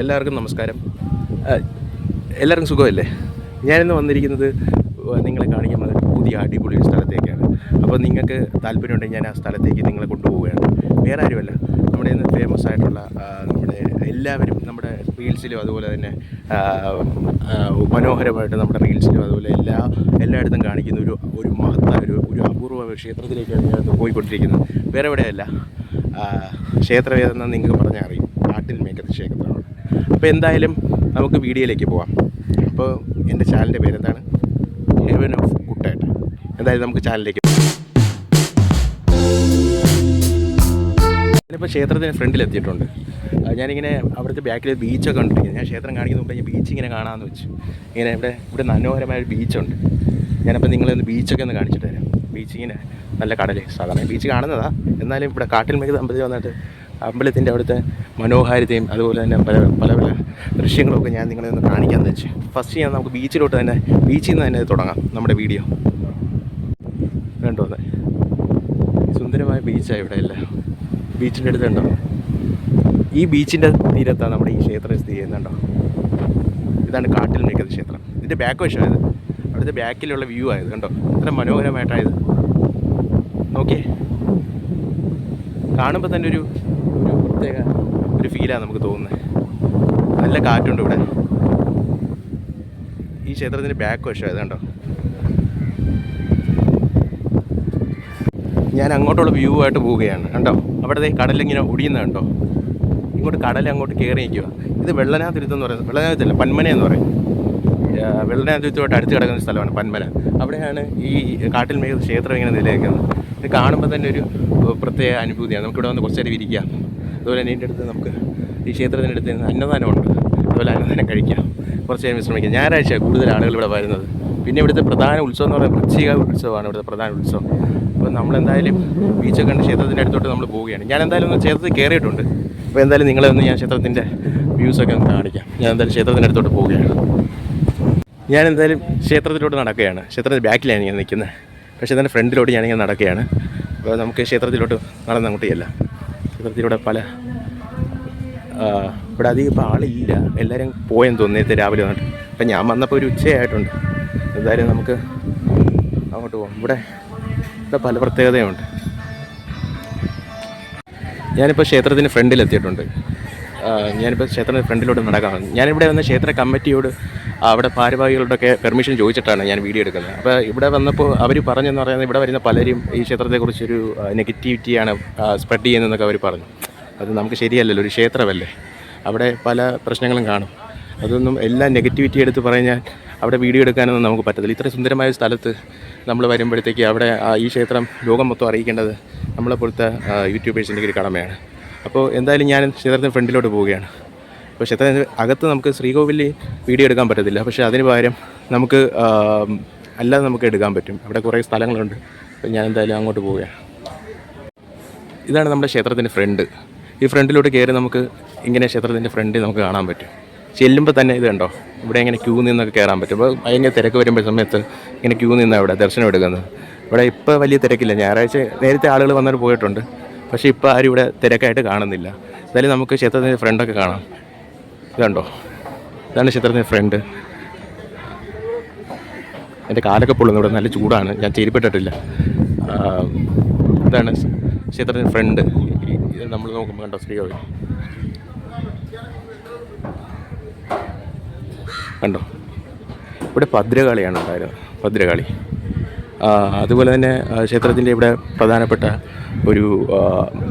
എല്ലാവർക്കും നമസ്കാരം. എല്ലാവർക്കും സുഖമല്ലേ? ഞാനിന്ന് വന്നിരിക്കുന്നത് നിങ്ങളെ കാണിക്കാൻ വന്ന പുതിയ അടിപൊളി ഒരു സ്ഥലത്തേക്കാണ്. അപ്പോൾ നിങ്ങൾക്ക് താല്പര്യമുണ്ടെങ്കിൽ ഞാൻ ആ സ്ഥലത്തേക്ക് നിങ്ങളെ കൊണ്ടുപോവുകയാണ്. വേറെ ആരുമല്ല. നമ്മുടെ ഇന്ന് ഫേമസ് ആയിട്ടുള്ള നമ്മുടെ എല്ലാവരും നമ്മുടെ റീൽസിലും അതുപോലെ തന്നെ മനോഹരമായിട്ട് നമ്മുടെ റീൽസിലും അതുപോലെ എല്ലാ എല്ലായിടത്തും കാണിക്കുന്ന ഒരു ഒരു മഹത്ത ഒരു ഒരു അപൂർവ ക്ഷേത്രത്തിലേക്കാണ് ഞാൻ പോയിക്കൊണ്ടിരിക്കുന്നത്. വേറെ എവിടെയല്ല. ക്ഷേത്രവേദന നിങ്ങൾക്ക് പറഞ്ഞാൽ അറിയും. കാട്ടിൽ മേക്കത്ത് ക്ഷേത്രമാണ് അപ്പോൾ എന്തായാലും നമുക്ക് വീഡിയോയിലേക്ക് പോവാം. അപ്പോൾ എന്റെ ചാനലിന്റെ പേരെന്താണ്? ഹെവൻ ഓഫ് കുട്ടേട്ട എന്തായാലും നമുക്ക് ചാനലിലേക്ക് ഞാനിപ്പോൾ ക്ഷേത്രത്തിന് ആ, ഞാനിങ്ങനെ അവിടുത്തെ ബാക്കിൽ ബീച്ചൊക്കെ കണ്ടിരിക്കുന്നത് ഞാൻ ക്ഷേത്രം കാണിക്കുന്ന മുമ്പ് ഞാൻ ബീച്ച് ഇങ്ങനെ കാണാമെന്ന് വെച്ചു. ഇങ്ങനെ ഇവിടെ ഇവിടെ മനോഹരമായ ബീച്ചുണ്ട് ഞാനപ്പോൾ നിങ്ങളൊന്ന് ബീച്ചൊക്കെ ഒന്ന് കാണിച്ചിട്ട് തരാം. ബീച്ച് ഇങ്ങനെ നല്ല കടൽ സാധാരണ ബീച്ച് കാണുന്നതാണ് എന്നാലും ഇവിടെ കാട്ടിൽ മേഘ അമ്പലത്തിൽ വന്നിട്ട് അമ്പലത്തിന്റെ അവിടുത്തെ മനോഹാരിതയും അതുപോലെ തന്നെ പല പല പല ദൃശ്യങ്ങളൊക്കെ ഞാൻ നിങ്ങളെ ഒന്ന് കാണിക്കാമെന്ന് വെച്ച്. ഫസ്റ്റ് ഞാൻ നമുക്ക് ബീച്ചിലോട്ട് തന്നെ ബീച്ചിൽ നിന്ന് തന്നെ തുടങ്ങാം നമ്മുടെ വീഡിയോ. കണ്ടോ സുന്ദരമായ ബീച്ചാണ് ഇവിടെ എല്ലാം. ബീച്ചിന്റെ അടുത്ത് കണ്ടോ? ഈ ബീച്ചിന്റെ തീരത്താണ് നമ്മുടെ ഈ ക്ഷേത്രം സ്ഥിതി ചെയ്യുന്നുണ്ടോ ഇതാണ് കാട്ടിൽ നിൽക്കുന്ന ക്ഷേത്രം. ഇതിന്റെ ബാക്ക് വശമായത് അവിടുത്തെ ബാക്കിലുള്ള വ്യൂ ആയത് കണ്ടോ? ഇത്ര മനോഹരമായിട്ടായത്. നോക്കിയേ. കാണുമ്പോൾ തന്നെ ഒരു ഒരു പ്രത്യേക ഒരു ഫീലാണ് നമുക്ക് തോന്നുന്നത് നല്ല കാറ്റുണ്ട് ഇവിടെ. ഈ ക്ഷേത്രത്തിന്റെ ബാക്ക് വശം കണ്ടോ? ഞാൻ അങ്ങോട്ടുള്ള വ്യൂ ആയിട്ട് പോവുകയാണ്. കണ്ടോ? അവിടെ കടലിങ്ങനെ ഒടിയുന്ന കണ്ടോ? ഇങ്ങോട്ട് കടൽ അങ്ങോട്ട് കയറി നിൽക്കുക ഇത് വെള്ളനാതുരുത്തം എന്ന് പറയുന്നത്. വെള്ളനാതുരത്തല്ല പന്മന എന്ന് പറയും. വെള്ളനാതുരത്തുമായിട്ട് അടുത്ത് കിടക്കുന്ന സ്ഥലമാണ് പന്മന. അവിടെയാണ് ഈ കാട്ടിൽ മേഘ ക്ഷേത്രം ഇങ്ങനെ നിലനിൽക്കുന്നത്. ഇത് കാണുമ്പോൾ തന്നെ ഒരു പ്രത്യേക അനുഭൂതിയാണ്. നമുക്കിവിടെ വന്ന് കുറച്ച് നേരം ഇരിക്കാം. അതുപോലെ തന്നെ എന്റെ അടുത്ത് നമുക്ക് ഈ ക്ഷേത്രത്തിന്റെ അടുത്ത് നിന്ന് അന്നദാനമുണ്ട്. അതുപോലെ അന്നദാനം കഴിക്കാം. കുറച്ച് നേരം വിശ്രമിക്കാം. ഞായറാഴ്ച കൂടുതൽ ആളുകൾ ഇവിടെ വരുന്നത്. പിന്നെ ഇവിടുത്തെ പ്രധാന ഉത്സവം എന്ന് പറയുന്നത് വൃശ്ചിക ഉത്സവമാണ് ഇവിടുത്തെ പ്രധാന ഉത്സവം. അപ്പോൾ നമ്മളെന്തായാലും ബീച്ചൊക്കെ കണ്ട് ക്ഷേത്രത്തിന്റെ അടുത്തോട്ട് നമ്മൾ പോവുകയാണ്. ഞാൻ എന്തായാലും ഒന്ന് ക്ഷേത്രത്തിൽ കയറിയിട്ടുണ്ട്. അപ്പോൾ എന്തായാലും നിങ്ങളെ ഒന്ന് ഞാൻ ക്ഷേത്രത്തിന്റെ വ്യൂസൊക്കെ ഒന്ന് കാണിക്കാം. ഞാൻ എന്തായാലും ക്ഷേത്രത്തിന്റെ അടുത്തോട്ട് പോവുകയാണ്. ഞാൻ എന്തായാലും ക്ഷേത്രത്തിലോട്ട് നടക്കുകയാണ്. ക്ഷേത്രത്തിന്റെ ബാക്കിലാണ് ഞാൻ നിൽക്കുന്നത്. പക്ഷേ അതിന്റെ ഫ്രണ്ടിലോട്ട് ഞാനിങ്ങനെ നടക്കുകയാണ്. അപ്പോൾ നമുക്ക് ക്ഷേത്രത്തിലോട്ട് നടന്ന് അങ്ങോട്ട് ചെല്ലാം. ക്ഷേത്രത്തിലൂടെ പല ഇവിടെ അധികം ഇപ്പോൾ ആളില്ല. എല്ലാവരും പോയെന്ന് തോന്നിയത് രാവിലെ വന്നിട്ട്. അപ്പം ഞാൻ വന്നപ്പോൾ ഒരു ഉച്ചയായിട്ടുണ്ട്. എന്തായാലും നമുക്ക് അങ്ങോട്ട് പോകാം ഇവിടെ ഇവിടെ പല പ്രത്യേകതയുണ്ട്. ഞാനിപ്പോൾ എത്തിയിട്ടുണ്ട് ആ, ഞാനിപ്പോൾ ക്ഷേത്രത്തിന് ഫ്രണ്ടിലോട്ട് നടക്കാം ഞാനിവിടെ വന്ന ക്ഷേത്ര കമ്മിറ്റിയോട് അവിടെ ഭാരവാഹികളുടെയൊക്കെ പെർമിഷൻ ചോദിച്ചിട്ടാണ് ഞാൻ വീഡിയോ എടുക്കുന്നത്. അപ്പോൾ ഇവിടെ വന്നപ്പോൾ അവർ പറഞ്ഞെന്ന് പറയുന്നത് ഇവിടെ വരുന്ന പലരും ഈ ക്ഷേത്രത്തെക്കുറിച്ചൊരു നെഗറ്റിവിറ്റിയാണ് സ്പ്രെഡ് ചെയ്യുന്നതെന്നൊക്കെ അവർ പറഞ്ഞു. അത് നമുക്ക് ശരിയല്ലല്ലോ ഒരു ക്ഷേത്രമല്ലേ? അവിടെ പല പ്രശ്നങ്ങളും കാണും. അതൊന്നും എല്ലാം നെഗറ്റിവിറ്റി എടുത്ത് പറഞ്ഞാൽ അവിടെ വീഡിയോ എടുക്കാനൊന്നും നമുക്ക് പറ്റത്തില്ല. ഇത്ര സുന്ദരമായ സ്ഥലത്ത് നമ്മൾ വരുമ്പോഴത്തേക്ക് അവിടെ ഈ ക്ഷേത്രം ലോകം മൊത്തം അറിയിക്കേണ്ടത് നമ്മളെ പോലത്തെ യൂട്യൂബേഴ്സിന്റെ ഒരു കടമയാണ് അപ്പോൾ എന്തായാലും ഞാൻ ക്ഷേത്രത്തിന് ഫ്രണ്ടിലോട്ട് പോവുകയാണ്. അപ്പോൾ ക്ഷേത്രത്തിന് അകത്ത് നമുക്ക് ശ്രീകോവിലിൽ വീഡിയോ എടുക്കാൻ പറ്റത്തില്ല. പക്ഷേ അതിന് പകരം നമുക്ക് അല്ലാതെ നമുക്ക് എടുക്കാൻ പറ്റും. അവിടെ കുറേ സ്ഥലങ്ങളുണ്ട്. അപ്പോൾ ഞാൻ എന്തായാലും അങ്ങോട്ട് പോവുകയാണ് ഇതാണ് നമ്മുടെ ക്ഷേത്രത്തിന്റെ ഫ്രണ്ട്. ഈ ഫ്രണ്ടിലോട്ട് കയറി നമുക്ക് ഇങ്ങനെ ക്ഷേത്രത്തിന്റെ ഫ്രണ്ട് നമുക്ക് കാണാൻ പറ്റും. ചെല്ലുമ്പോൾ തന്നെ ഇത് കണ്ടോ? ഇവിടെ ഇങ്ങനെ ക്യൂ നിന്നൊക്കെ കയറാൻ പറ്റും. അപ്പോൾ ഭയങ്കര തിരക്ക് വരുമ്പോൾ സമയത്ത് ഇങ്ങനെ ക്യൂ നിന്നാണ് അവിടെ ദർശനം എടുക്കുന്നത്. ഇവിടെ ഇപ്പോൾ വലിയ തിരക്കില്ല. ഞായറാഴ്ച നേരത്തെ ആളുകൾ വന്നിട്ട് പോയിട്ടുണ്ട്. പക്ഷേ ഇപ്പോൾ ആരും ഇവിടെ തിരക്കായിട്ട് കാണുന്നില്ല. എന്തായാലും നമുക്ക് ക്ഷേത്രത്തിന്റെ ഫ്രണ്ടൊക്കെ കാണാം. ഇത് കണ്ടോ ഇതാണ് ചിത്രത്തിന്റെ ഫ്രണ്ട്. എന്റെ കാലൊക്കെ പൊള്ളുന്നു. ഇവിടെ നല്ല ചൂടാണ്. ഞാൻ ചെരിപ്പിട്ടിട്ടില്ല. ഇതാണ് ക്ഷേത്രത്തിന്റെ ഫ്രണ്ട്. ഇത് നമ്മൾ നോക്കുമ്പോൾ കണ്ടോ ശ്രീകോവിൽ കണ്ടോ? ഇവിടെ ഭദ്രകാളിയാണ് ഉണ്ടായിരുന്നത്. ഭദ്രകാളി. അതുപോലെ തന്നെ ക്ഷേത്രത്തിന്റെ ഇവിടെ പ്രധാനപ്പെട്ട ഒരു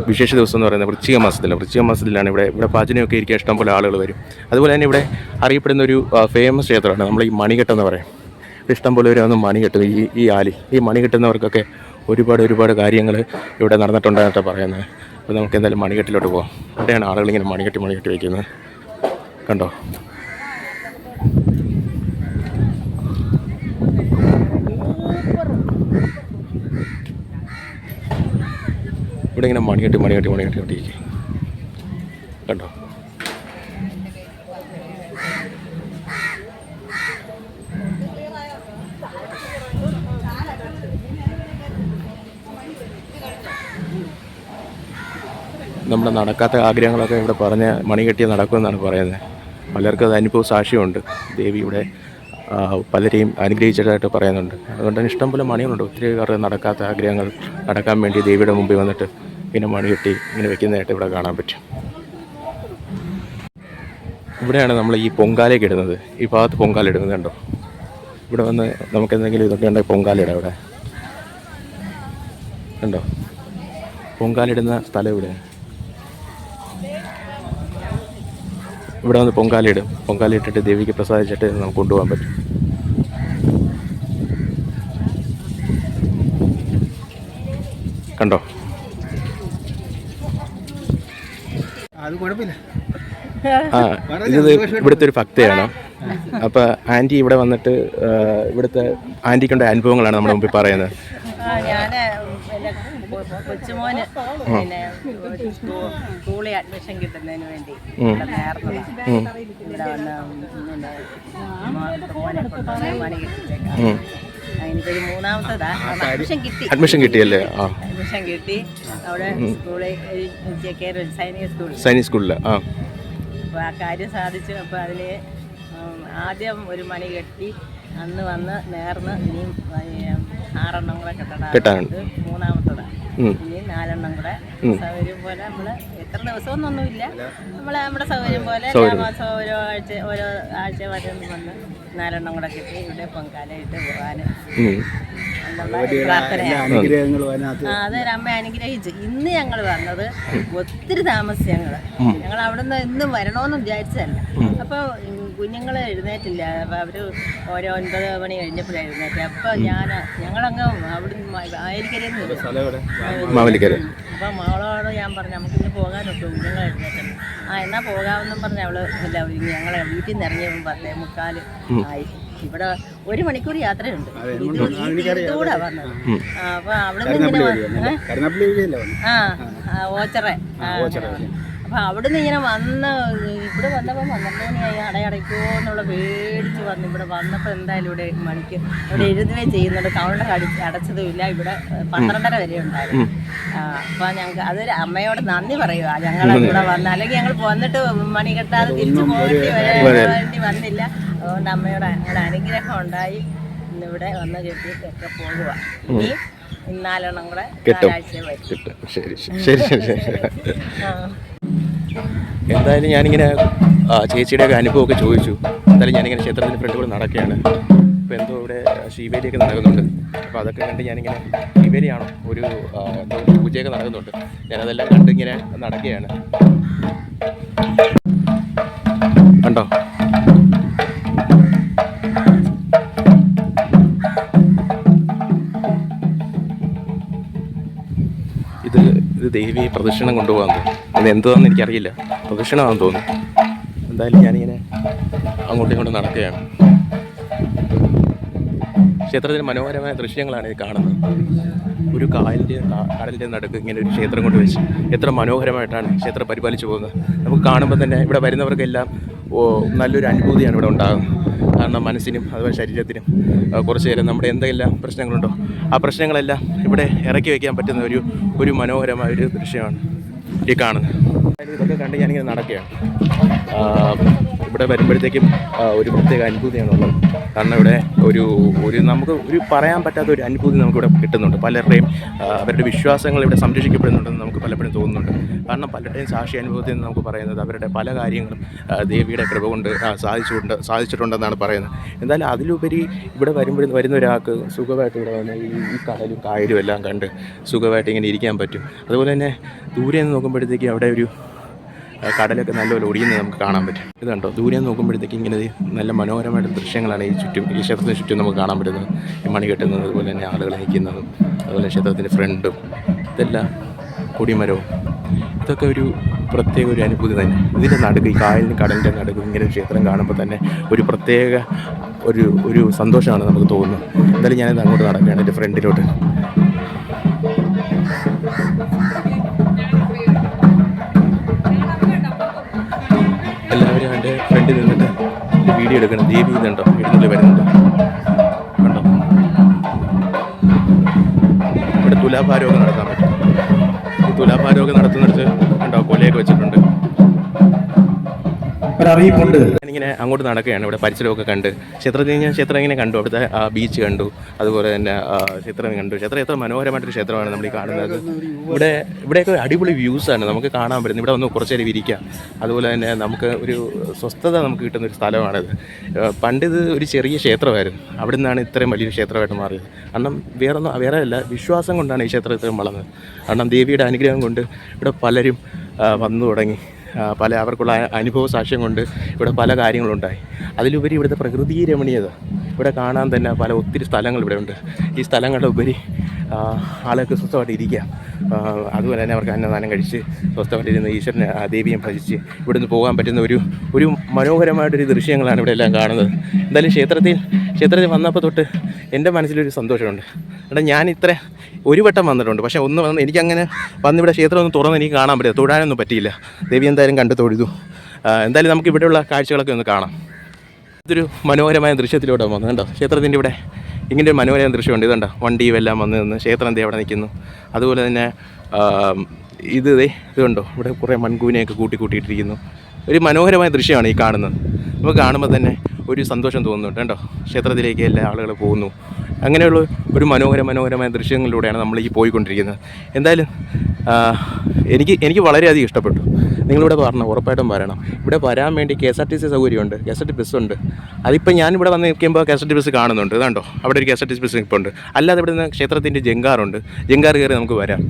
വിശേഷ ദിവസം എന്ന് പറയുന്നത് വൃശ്ചിക മാസത്തിലാണ്. വൃശ്ചിക മാസത്തിലാണ് ഇവിടെ ഇവിടെ പാചനയൊക്കെ ഇരിക്കാൻ ഇഷ്ടംപോലെ ആളുകൾ വരും. അതുപോലെ തന്നെ ഇവിടെ അറിയപ്പെടുന്ന ഒരു ഫേമസ് ക്ഷേത്രമാണ്. നമ്മൾ ഈ മണികെട്ടെന്ന് പറയും. ഇഷ്ടംപോലെ ഒരു വന്ന് മണി കെട്ടുന്നു ഈ ഈ ആലി. ഈ മണി കെട്ടുന്നവർക്കൊക്കെ ഒരുപാട് ഒരുപാട് കാര്യങ്ങൾ ഇവിടെ നടന്നിട്ടുണ്ടെന്നൊക്കെ പറയുന്നത്. അപ്പോൾ നമുക്ക് എന്തായാലും മണികെട്ടിലോട്ട് പോകാം അവിടെയാണ് ആളുകളിങ്ങനെ മണികെട്ടി മണികെട്ടി വയ്ക്കുന്നത്. കണ്ടോ? ഇവിടെ ഇങ്ങനെ മണികെട്ടി മണികെട്ടി മണികെട്ടി കൊണ്ടിരിക്കും കണ്ടോ? നമ്മുടെ നടക്കാത്ത ആഗ്രഹങ്ങളൊക്കെ ഇവിടെ പറഞ്ഞ് മണി കെട്ടിയ നടക്കുമെന്നാണ് പറയുന്നത്. പലർക്കും അത് അനുഭവ സാക്ഷ്യമുണ്ട് ദേവി ഇവിടെ പലരെയും അനുഗ്രഹിച്ചതായിട്ട് പറയുന്നുണ്ട്. അതുകൊണ്ട് തന്നെ ഇഷ്ടംപോലെ മണികളുണ്ട്. ഒത്തിരി പേർ നടക്കാത്ത ആഗ്രഹങ്ങൾ നടക്കാൻ വേണ്ടി ദേവിയുടെ മുമ്പിൽ വന്നിട്ട് ഇങ്ങനെ മണി കെട്ടി ഇങ്ങനെ വെക്കുന്നതായിട്ട് ഇവിടെ കാണാൻ പറ്റും. ഇവിടെയാണ് നമ്മൾ ഈ പൊങ്കാലയൊക്കെ ഇടുന്നത്. ഈ ഭാഗത്ത് പൊങ്കാല ഇടുന്നത് കണ്ടോ? ഇവിടെ വന്ന് നമുക്ക് എന്തെങ്കിലും ഇതൊക്കെ ഉണ്ടെങ്കിൽ പൊങ്കാലയിടാം ഇവിടെ. കണ്ടോ? പൊങ്കാലിടുന്ന സ്ഥലം ഇവിടെ. ഇവിടെ വന്ന് പൊങ്കാലയിടും പൊങ്കാലയിട്ടിട്ട് ദേവിക്ക് പ്രസാദിച്ചിട്ട് നമുക്ക് കൊണ്ടുപോകാൻ പറ്റും. കണ്ടോ? അത് കുഴപ്പമില്ല. ആ ഇത് ഇവിടുത്തെ ഒരു ഭക്തയാണ് അപ്പോൾ ആന്റി ഇവിടെ വന്നിട്ട് ഇവിടുത്തെ ആന്റിക്കുണ്ട അനുഭവങ്ങളാണ് നമ്മുടെ മുമ്പിൽ പറയുന്നത്. കൊച്ചുമോന് പിന്നെ സ്കൂ- സ്കൂളിൽ അഡ്മിഷൻ കിട്ടുന്നതിന് വേണ്ടി ഇവിടെ നേർന്നതാണ് ഇവിടെ വന്ന് പിന്നെ മോനെ കൊണ്ടുവന്ന് മണി കിട്ടിച്ചേക്കാം. എനിക്കൊരു മൂന്നാമത്തതാ. അഡ്മിഷൻ കിട്ടി. അഡ്മിഷൻ കിട്ടിയല്ലേ? ആ. അഡ്മിഷൻ കിട്ടി. അവിടെ സ്കൂളിൽ സൈനിക സ്കൂളിൽ സൈനിക് സ്കൂളിൽ ആ. അപ്പോൾ ആ കാര്യം സാധിച്ചു. അപ്പോൾ അതിൽ ആദ്യം ഒരു മണി കെട്ടി അന്ന് വന്ന് നേർന്ന് ഇനിയും ആറെണ്ണം കൂടെ കെട്ടണം. മൂന്നാമത്തതാണ് ഇനി നാലെണ്ണം കൂടെ. സൗകര്യം പോലെ നമ്മൾ എത്ര ദിവസമൊന്നൊന്നുമില്ല നമ്മൾ നമ്മുടെ സൗകര്യം പോലെ ഓരോ ആഴ്ച ഓരോ ആഴ്ച വരെ ഒന്ന് വന്ന് നാലെണ്ണം കൂടെ കെട്ടി. ഇവിടെ പൊങ്കാലയിട്ട് പോകാൻ അമ്മ അനുഗ്രഹിച്ചു. ഇന്ന് ഞങ്ങൾ വന്നത് ഒത്തിരി താമസിച്ചു ഞങ്ങൾ ഞങ്ങൾ അവിടുന്ന് ഇന്ന് വരണോന്ന് വിചാരിച്ചതല്ല. അപ്പൊ കുഞ്ഞുങ്ങൾ എഴുന്നേറ്റില്ല. അവർ അവർ ഓരോ ഒൻപത് മണി കഴിഞ്ഞപ്പോഴാണ് എഴുന്നേറ്റ്. അപ്പോൾ ഞാൻ ഞങ്ങളങ്ങ് അവിടുന്ന് ആയിരിക്കരുന്നില്ല അപ്പം അവളോട് മോളോട് ഞാൻ പറഞ്ഞു നമുക്ക് ഇന്ന് പോകാനൊക്കെ കുഞ്ഞുങ്ങൾ എഴുന്നേറ്റത് ആ എന്നാൽ പോകാമെന്നും പറഞ്ഞ് അവൾ ഇല്ല ഞങ്ങളെ വീട്ടിൽ നിന്ന് ഇറങ്ങിയപ്പോൾ പത്തേ മുക്കാൽ ആയി. ഇവിടെ ഒരു മണിക്കൂർ യാത്രയുണ്ട്. കൂടെ വന്നത്. അപ്പം അപ്പൊ അവിടെ നിന്ന് ആ ആ, ഓച്ചറ. അപ്പൊ അവിടുന്ന് ഇങ്ങനെ വന്ന് ഇവിടെ വന്നപ്പോൾ പന്ത്രണ്ട് മണിയായി അടയടയ്ക്കുമോ എന്നുള്ള പേടിച്ച് വന്ന് ഇവിടെ വന്നപ്പോൾ എന്തായാലും ഇവിടെ മണിക്ക് ഇവിടെ എഴുതുകയും ചെയ്യുന്നുണ്ട്. കൗണ്ടർ അടിച്ച് അടച്ചതും ഇല്ല ഇവിടെ പന്ത്രണ്ടര വരെ ഉണ്ടായിരുന്നു. അപ്പം ഞങ്ങൾക്ക് അതൊരു അമ്മയോട് നന്ദി പറയുക ഞങ്ങൾ ഇവിടെ വന്ന് അല്ലെങ്കിൽ ഞങ്ങൾ വന്നിട്ട് മണി കെട്ടാതെ തിരിച്ചു പോകേണ്ടി വരേണ്ടി വേണ്ടി വന്നില്ല. അതുകൊണ്ട് അമ്മയോട് ഞങ്ങളുടെ അനുഗ്രഹം ഉണ്ടായി. ഇന്നിവിടെ വന്ന് കെട്ടിയിട്ടൊക്കെ പോകുക ഇനി നാലെണ്ണം കൂടെ കിട്ടും. ശരി ശരി ശരി ശരി ശരി. ആ. എന്തായാലും ഞാനിങ്ങനെ ചേച്ചിയുടെയൊക്കെ അനുഭവമൊക്കെ ചോദിച്ചു. എന്തായാലും ഞാനിങ്ങനെ ക്ഷേത്രത്തിന്റെ ഫ്രണ്ട് കൂടെ നടക്കുകയാണ്. അപ്പോൾ എന്തോ ഇവിടെ ശിവേലിയൊക്കെ നടക്കുന്നുണ്ട്. അപ്പോൾ അതൊക്കെ കണ്ട് ഞാനിങ്ങനെ ശിവേലിയാണോ ഒരു എന്തോ പൂജയൊക്കെ നടക്കുന്നുണ്ട്. ഞാനതെല്ലാം കണ്ട് ഇങ്ങനെ നടക്കുകയാണ്. കണ്ടോ? ഇത് ഇത് ദേവി പ്രദക്ഷിണം കൊണ്ടുപോകാൻ അത് എന്തുവാന്ന് എനിക്കറിയില്ല. പ്രദക്ഷിണമാണെന്ന് തോന്നുന്നു. എന്തായാലും ഞാനിങ്ങനെ അങ്ങോട്ടും ഇങ്ങോട്ടും നടക്കുകയാണ്. ക്ഷേത്രത്തിന്റെ മനോഹരമായ ദൃശ്യങ്ങളാണ് ഈ കാണുന്നത്. ഒരു കായലിന്റെ കടലിന്റെ നടുക്ക് ഇങ്ങനെ ഒരു ക്ഷേത്രം കൊണ്ട് വെച്ച് എത്ര മനോഹരമായിട്ടാണ് ക്ഷേത്രം പരിപാലിച്ചു പോകുന്നത്. നമുക്ക് കാണുമ്പോൾ തന്നെ ഇവിടെ വരുന്നവർക്കെല്ലാം നല്ലൊരു അനുഭൂതിയാണ് ഇവിടെ ഉണ്ടാകുന്നത്. കാരണം മനസ്സിനും അതുപോലെ ശരീരത്തിനും കുറച്ച് നേരം നമ്മുടെ എന്തെല്ലാം പ്രശ്നങ്ങളുണ്ടോ ആ പ്രശ്നങ്ങളെല്ലാം ഇവിടെ ഇറക്കി വയ്ക്കാൻ പറ്റുന്ന ഒരു ഒരു മനോഹരമായ ഒരു ദൃശ്യമാണ് ഈ കാണുന്നത്. ഇതൊക്കെ കണ്ട് ഞാനിങ്ങനെ നടക്കുകയാണ്. ഇവിടെ വരുമ്പോഴത്തേക്കും ഒരു പ്രത്യേക അനുഭൂതിയാണുള്ളത്. കാരണം ഇവിടെ ഒരു ഒരു നമുക്ക് ഒരു പറയാൻ പറ്റാത്ത ഒരു അനുഭൂതി നമുക്കിവിടെ കിട്ടുന്നുണ്ട്. പലരുടെയും അവരുടെ വിശ്വാസങ്ങൾ ഇവിടെ സംരക്ഷിക്കപ്പെടുന്നുണ്ടെന്ന് നമുക്ക് പലപ്പോഴും തോന്നുന്നുണ്ട്. കാരണം പലരുടെയും സാക്ഷി അനുഭവത്തിൽ നിന്ന് നമുക്ക് പറയുന്നത് അവരുടെ പല കാര്യങ്ങളും ദേവിയുടെ കൃപ കൊണ്ട് സാധിച്ചുകൊണ്ട് സാധിച്ചിട്ടുണ്ട് സാധിച്ചിട്ടുണ്ടെന്നാണ് പറയുന്നത്. എന്തായാലും അതിലുപരി ഇവിടെ വരുമ്പോഴും വരുന്ന ഒരാൾക്ക് സുഖമായിട്ട് ഇവിടെ വന്ന് ഈ കടലും കായലും എല്ലാം കണ്ട് സുഖമായിട്ട് ഇങ്ങനെ ഇരിക്കാൻ പറ്റും. അതുപോലെ തന്നെ ദൂരെ നിന്ന് നോക്കുമ്പോഴത്തേക്കും അവിടെ ഒരു കടലൊക്കെ നല്ലപോലെ ഒടിയുന്നത് നമുക്ക് കാണാൻ പറ്റും. ഇത് കണ്ടോ? ദൂരെ നോക്കുമ്പോഴത്തേക്ക് ഇങ്ങനെ നല്ല മനോഹരമായിട്ട് ദൃശ്യങ്ങളാണ് ഈ ചുറ്റും ഈ ക്ഷേത്രത്തിന് ചുറ്റും നമുക്ക് കാണാൻ പറ്റുന്നത്. ഈ മണി കെട്ടുന്നത് അതുപോലെ തന്നെ ആളുകൾ നിൽക്കുന്നതും അതുപോലെ ക്ഷേത്രത്തിന്റെ ഫ്രണ്ടും ഇതെല്ലാം കൊടിമരവും. ഇതൊക്കെ ഒരു പ്രത്യേക ഒരു അനുഭൂതി തന്നെ. ഇതിന്റെ നടുക്ക് ഈ കായലിന് കടലിന്റെ നടുക്ക് ഇങ്ങനെ ക്ഷേത്രം കാണുമ്പോൾ തന്നെ ഒരു പ്രത്യേക ഒരു ഒരു സന്തോഷമാണ് നമുക്ക് തോന്നുന്നത്. എന്തായാലും ഞാനിത് അങ്ങോട്ട് നടക്കുകയാണ് എന്റെ ഫ്രണ്ടിലോട്ട്. വീഡിയോ എടുക്കണം. ദേവി ഇതുണ്ടോ? വീടിനുള്ളിൽ വരുന്നുണ്ട്? കണ്ടോ? ഇവിടെ തുലാഭാരമൊക്കെ നടത്താൻ പറ്റും. ഈ തുലാഭാരമൊക്കെ നടത്തുന്നിടത്ത് കണ്ടോ കൊലയൊക്കെ വെച്ചിട്ടുണ്ട്. ഒരറിയിപ്പുണ്ട്. ഞാനിങ്ങനെ അങ്ങോട്ട് നടക്കുകയാണ് ഇവിടെ പരിസരമൊക്കെ കണ്ട്. ക്ഷേത്രത്തിൽ ഞാൻ ക്ഷേത്രം ഇങ്ങനെ കണ്ടു. അവിടുത്തെ ബീച്ച് കണ്ടു. അതുപോലെ തന്നെ ക്ഷേത്രം കണ്ടു. ക്ഷേത്രം എത്ര മനോഹരമായിട്ടൊരു ക്ഷേത്രമാണ് നമ്മൾ ഈ കാണുന്നത്. ഇവിടെ ഇവിടെയൊക്കെ അടിപൊളി വ്യൂസാണ് നമുക്ക് കാണാൻ പറ്റുന്നത് ഇവിടെ ഒന്ന് കുറച്ച് നേരം ഇരിക്കാം. അതുപോലെ തന്നെ നമുക്ക് ഒരു സ്വസ്ഥത നമുക്ക് കിട്ടുന്ന ഒരു സ്ഥലമാണിത്. പണ്ടിത് ഒരു ചെറിയ ക്ഷേത്രമായിരുന്നു. അവിടെ നിന്നാണ് ഇത്രയും വലിയൊരു ക്ഷേത്രമായിട്ട് മാറിയത്. കാരണം വേറെ ഒന്നും വേറെ അല്ല വിശ്വാസം കൊണ്ടാണ് ഈ ക്ഷേത്രം ഇത്രയും വളർന്നത്. കാരണം ദേവിയുടെ അനുഗ്രഹം കൊണ്ട് ഇവിടെ പലരും വന്നു തുടങ്ങി. പല അവർക്കുള്ള അനുഭവ സാക്ഷ്യം കൊണ്ട് ഇവിടെ പല കാര്യങ്ങളുണ്ടായി. അതിലുപരി ഇവിടുത്തെ പ്രകൃതി രമണീയത. ഇവിടെ കാണാൻ തന്നെ പല ഒത്തിരി സ്ഥലങ്ങൾ ഇവിടെ ഉണ്ട്. ഈ സ്ഥലങ്ങളുടെ ഉപരി ആളുകൾക്ക് സ്വസ്ഥമായിട്ട് ഇരിക്കുക അതുപോലെ തന്നെ അവർക്ക് അന്നദാനം കഴിച്ച് സ്വസ്ഥമായിട്ട് ഇരുന്ന് ഈശ്വരനെ ദേവിയെ ഭജിച്ച് ഇവിടുന്ന് പോകാൻ പറ്റുന്ന ഒരു ഒരു മനോഹരമായിട്ടൊരു ദൃശ്യങ്ങളാണ് ഇവിടെ എല്ലാം കാണുന്നത്. എന്തായാലും ക്ഷേത്രത്തിൽ ക്ഷേത്രത്തിൽ വന്നപ്പോൾ തൊട്ട് എന്റെ മനസ്സിലൊരു സന്തോഷമുണ്ട്. കാരണം ഞാൻ ഇത്ര ഒരു വട്ടം വന്നിട്ടുണ്ട്. പക്ഷേ ഒന്ന് വന്ന് എനിക്കങ്ങനെ വന്നിവിടെ ക്ഷേത്രം ഒന്ന് തുറന്ന് എനിക്ക് കാണാൻ പറ്റില്ല. തൊഴാനൊന്നും പറ്റിയില്ല. ദേവി എന്തായാലും കണ്ടു തൊഴുതു. എന്തായാലും നമുക്ക് ഇവിടെയുള്ള കാഴ്ചകളൊക്കെ ഒന്ന് കാണാം. ഇതൊരു മനോഹരമായ ദൃശ്യത്തിലൂടെ വന്നു. കണ്ടോ? ക്ഷേത്രത്തിന്റെ ഇവിടെ ഇങ്ങനെ ഒരു മനോഹരമായ ദൃശ്യമുണ്ട്. ഇതുണ്ടോ? വണ്ടിയും എല്ലാം വന്ന് നിന്ന് ക്ഷേത്രം ദേ അവിടെ നിൽക്കുന്നു. അതുപോലെ തന്നെ ഇത് ഇതുണ്ടോ? ഇവിടെ കുറേ മൺകൂനെയൊക്കെ കൂട്ടി കൂട്ടിയിട്ടിരിക്കുന്നു. ഒരു മനോഹരമായ ദൃശ്യമാണ് ഈ കാണുന്നത്. നമുക്ക് കാണുമ്പോൾ തന്നെ ഒരു സന്തോഷം തോന്നുന്നുണ്ട് കേട്ടോ. ക്ഷേത്രത്തിലേക്ക് എല്ലാ ആളുകൾ പോകുന്നു. അങ്ങനെയുള്ള ഒരു മനോഹര മനോഹരമായ ദൃശ്യങ്ങളിലൂടെയാണ് നമ്മൾ ഈ പോയിക്കൊണ്ടിരിക്കുന്നത്. എന്തായാലും എനിക്ക് എനിക്ക് വളരെയധികം ഇഷ്ടപ്പെട്ടു. നിങ്ങളിവിടെ പറഞ്ഞു ഉറപ്പായിട്ടും വരണം. ഇവിടെ വരാൻ വേണ്ടി K S R T C സൗകര്യമുണ്ട് K S R T bus ഉണ്ട്. അതിപ്പോൾ ഞാനിവിടെ വന്ന് നിൽക്കുമ്പോൾ K S R T bus കാണുന്നുണ്ട് ഇതാണ്ടോ അവിടെ ഒരു K S R T C bus ഉണ്ട് അല്ലാതെ ഇവിടെ നിന്ന് ക്ഷേത്രത്തിന്റെ ജങ്കാറുണ്ട്. ജങ്കാർ കയറി നമുക്ക് വരാം.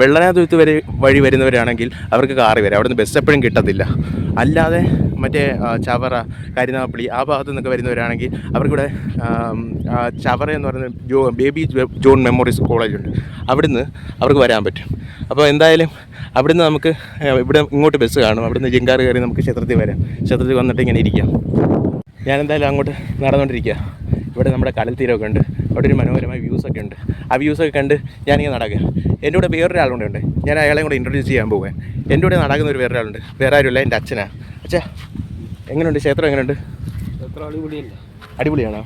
വെള്ളനാതുരുത്ത് വരെ വഴി വരുന്നവരാണെങ്കിൽ അവർക്ക് കാറി വരാം. അവിടെ ബസ് എപ്പോഴും കിട്ടത്തില്ല. അല്ലാതെ മറ്റേ ചവറ കരിനാപ്പള്ളി ആ ഭാഗത്തു നിന്നൊക്കെ വരുന്നവരാണെങ്കിൽ അവർക്കിവിടെ ചവറ എന്ന് പറയുന്ന ജോ ബേബി ജോൺ മെമ്മോറിയൽ കോളേജുണ്ട് അവിടുന്ന് അവർക്ക് വരാൻ പറ്റും. അപ്പോൾ എന്തായാലും അവിടുന്ന് നമുക്ക് ഇവിടെ ഇങ്ങോട്ട് ബസ് കാണും. അവിടുന്ന് ജിങ്കാർ കയറി നമുക്ക് ക്ഷേത്രത്തിൽ വരാം. ക്ഷേത്രത്തിൽ വന്നിട്ട് ഇങ്ങനെ ഇരിക്കാം. ഞാൻ എന്തായാലും അങ്ങോട്ട് നടന്നുകൊണ്ടിരിക്കുക. ഇവിടെ നമ്മുടെ കടൽ തീരമൊക്കെ ഉണ്ട്. അവിടെ ഒരു മനോഹരമായ വ്യൂസൊക്കെ ഉണ്ട്. ആ വ്യൂസൊക്കെ കണ്ട് ഞാനിങ്ങനെ നടക്കുക. എന്റെ കൂടെ വേറൊരാളുണ്ട് ഉണ്ട്. ഞാൻ അയാളെയും കൂടെ ഇൻട്രൊഡ്യൂസ് ചെയ്യാൻ പോവുക. എന്റെ കൂടെ നടക്കുന്ന ഒരു വേറൊരാളുണ്ട്. വേറെ ആരുമില്ല. എന്റെ അച്ഛനാണ് അച്ഛാ എങ്ങനെയുണ്ട്? ക്ഷേത്രം എങ്ങനെയുണ്ട്? അടിപൊളിയാണോ?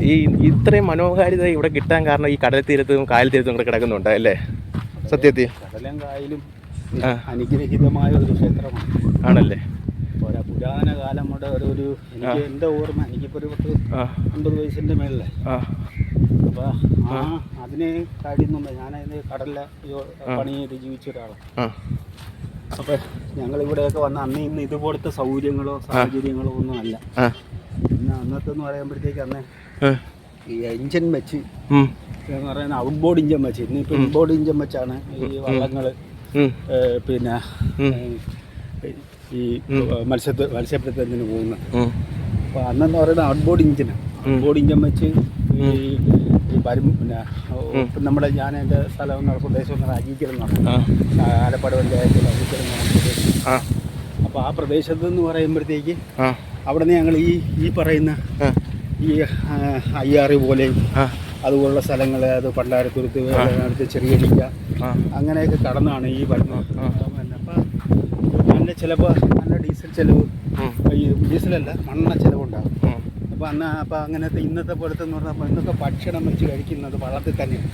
ഈ ഇത്രയും മനോഹാരിത ഇവിടെ കിട്ടാൻ കാരണം ഈ കടൽ തീരത്തും കായൽ തീരത്തും ഇവിടെ കിടക്കുന്നുണ്ട് അല്ലേ? സത്യത്തിൽ. കടലും കായലും. അനുഗ്രഹീതമായ ഒരു ക്ഷേത്രമാണ്. ആണല്ലേ? ഒരു പുരാതന കാലം മുതൽ ഒരു ഒരു എനിക്ക് എന്റെ ഓർമ്മ എനിക്കിപ്പോൾ ഒരു പത്ത് അമ്പത് വയസ്സിന്റെ മേളിലെ. അപ്പോൾ ആ അതിനെ കഴിയുന്നുണ്ട് ഞാനതിന് കടലിലെ പണി ചെയ്ത് ജീവിച്ച ഒരാളാണ് അപ്പോൾ ഞങ്ങൾ ഇവിടെയൊക്കെ വന്ന അന്ന് ഇന്ന് ഇതുപോലത്തെ സൗകര്യങ്ങളോ സാഹചര്യങ്ങളോ ഒന്നും അല്ല. പിന്നെ അന്നത്തെ എന്ന് പറയുമ്പോഴത്തേക്ക് അന്ന് ഈ എഞ്ചിൻ വെച്ച് എന്ന് പറയുന്ന ഔട്ട് ബോർഡ് ഇഞ്ചൻ വെച്ച് ഇന്നിപ്പോൾ ഇൻബോർഡ് ഇഞ്ചൻ വെച്ചാണ് ഈ വള്ളങ്ങൾ പിന്നെ ഈ മത്സ്യത്തെ മത്സ്യബന്ധനത്തിന് പോകുന്നത്. അപ്പൊ അപ്പോൾ അന്നെന്ന് പറയുന്നത് ഔട്ട്ബോർഡ് ഇഞ്ചിനാണ് ഔട്ട് ബോർഡ് ഇഞ്ചൻ വെച്ച് ഈ പരും പിന്നെ നമ്മുടെ ഞാൻ എന്റെ സ്ഥലം എന്ന് പ്രദേശം എന്ന് എന്ന് ആലപ്പാട് പഞ്ചായത്തിൽ അജീക്കരം അപ്പൊ പ്രദേശം. ആ. അപ്പോൾ ആ പ്രദേശത്ത് എന്ന് പറയുമ്പോഴത്തേക്ക് അവിടെ നിന്ന് ഞങ്ങൾ ഈ ഈ പറയുന്ന ഈ അയ്യാറ് പോലെയും അതുപോലുള്ള സ്ഥലങ്ങൾ അത് പണ്ടാരത്തുരുത്ത് ചെറിയടിക്ക ആ. അങ്ങനെയൊക്കെ കടന്നാണ് ഈ വരുന്നത്. ചിലപ്പോൾ നല്ല ഡീസൽ ചെലവ്. ഈ ഡീസലല്ല മണ്ണ ചിലവുണ്ടാകും. അപ്പോൾ അന്ന് അപ്പോൾ അങ്ങനത്തെ ഇന്നത്തെ പോലത്തെ എന്ന് പറഞ്ഞാൽ ഇന്നൊക്കെ ഭക്ഷണം വെച്ച് കഴിക്കുന്നത് വള്ളത്തിൽ തന്നെയാണ്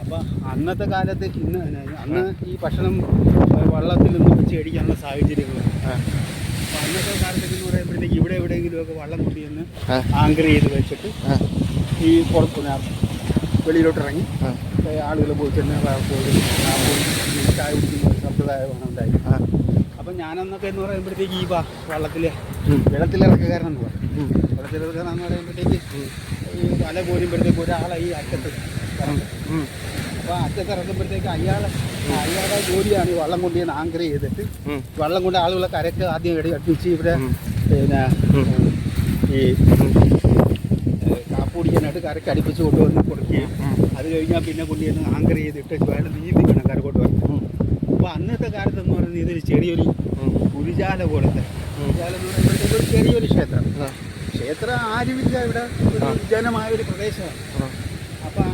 അപ്പോൾ അന്നത്തെ കാലത്ത് ഇന്ന് അന്ന് ഈ ഭക്ഷണം വള്ളത്തിൽ നിന്ന് വെച്ച് കഴിക്കാനുള്ള സാഹചര്യങ്ങൾ ആ. അപ്പോൾ അന്നത്തെ കാലത്തേക്ക് എന്ന് പറയുമ്പോഴത്തേക്ക് ഇവിടെ എവിടെയെങ്കിലുമൊക്കെ വള്ളം കൊണ്ടുവന്ന് ആ. ആങ്കർ ചെയ്ത് വെച്ചിട്ട് ഈ പുറത്ത് വെളിയിലോട്ട് ഇറങ്ങി. ആളുകൾ പോയി തന്നെ പോയി ചായ കുടിക്കുന്ന ഒരു സമ്പ്രദായമാണ് ഉണ്ടായി ആ. അപ്പം ഞാനന്നൊക്കെ എന്ന് പറയുമ്പോഴത്തേക്ക് ഈ വാ വള്ളത്തിൽ ഉം. വെള്ളത്തിലിറക്കുകാരനെന്ന് പറയും വെള്ളത്തിലിറക്കാന്ന് പറയുമ്പോഴത്തേക്ക് ഈ വല കോരുമ്പോഴത്തേക്ക് ഒരാളെ ഈ അറ്റത്ത് ഇറങ്ങും. അപ്പോൾ അറ്റത്ത് ഇറക്കുമ്പോഴത്തേക്ക് അയാളെ അയാളുടെ ജോലിയാണ് ഈ വള്ളം കൊണ്ട് ഞാൻ ആങ്കർ ചെയ്തിട്ട് വള്ളം കൊണ്ട് ആളുകളെ കരക്ക് ആദ്യം എടി അടുപ്പിച്ച് ഇവിടെ പിന്നെ ഈ കാപ്പുടിക്കാനായിട്ട് കരക്ക് അടുപ്പിച്ച് കൊണ്ടുവന്ന് കൊടുക്കുകയും അത് കഴിഞ്ഞാൽ പിന്നെ കൊണ്ടുവന്ന് ആങ്കർ ചെയ്തിട്ട് വേണം നീന്തി വേണം കരക്കോട്ട് വരണം. അപ്പോൾ അന്നത്തെ കാലത്ത് എന്ന് പറയുന്നത് ഇതൊരു ചെറിയൊരു ഉം. കുരിജാല പോലത്തെ. എന്ന് ഒരു ചെറിയൊരു ക്ഷേത്രം. ക്ഷേത്രം ആരുമില്ല ഇവിടെ. ഒരു വിജനമായ ഒരു പ്രദേശമാണ്. അപ്പൊ അപ്പോൾ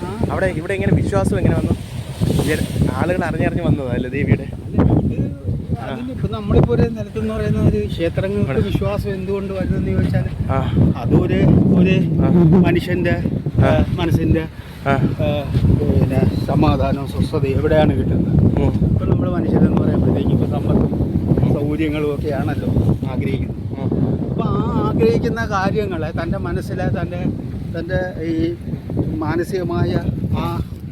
ആ. അവിടെ ഇവിടെ എങ്ങനെ വിശ്വാസം എങ്ങനെ വന്നു? ആളുകൾ അറിഞ്ഞറിഞ്ഞ് വന്നതല്ലേ ദേവിയുടെ? ഇപ്പൊ നമ്മളിപ്പോ ഒരു നിലത്ത് എന്ന് പറയുന്ന ഒരു ക്ഷേത്രങ്ങൾക്ക് വിശ്വാസം എന്തുകൊണ്ട് വരുന്നെന്ന് ചോദിച്ചാൽ അതൊരു ഒരു മനുഷ്യന്റെ ആ, പിന്നെ സമാധാനവും സ്വസ്ഥതയും എവിടെയാണ് കിട്ടുന്നത്. ഇപ്പം നമ്മൾ മനുഷ്യരെന്ന് പറയുമ്പോഴത്തേക്ക് ഇപ്പോൾ സമ്പത്തും സൗകര്യങ്ങളും ഒക്കെയാണല്ലോ ആഗ്രഹിക്കുന്നത്. അപ്പോൾ ആ ആഗ്രഹിക്കുന്ന കാര്യങ്ങളെ തന്റെ മനസ്സിലെ തന്റെ തന്റെ ഈ മാനസികമായ ആ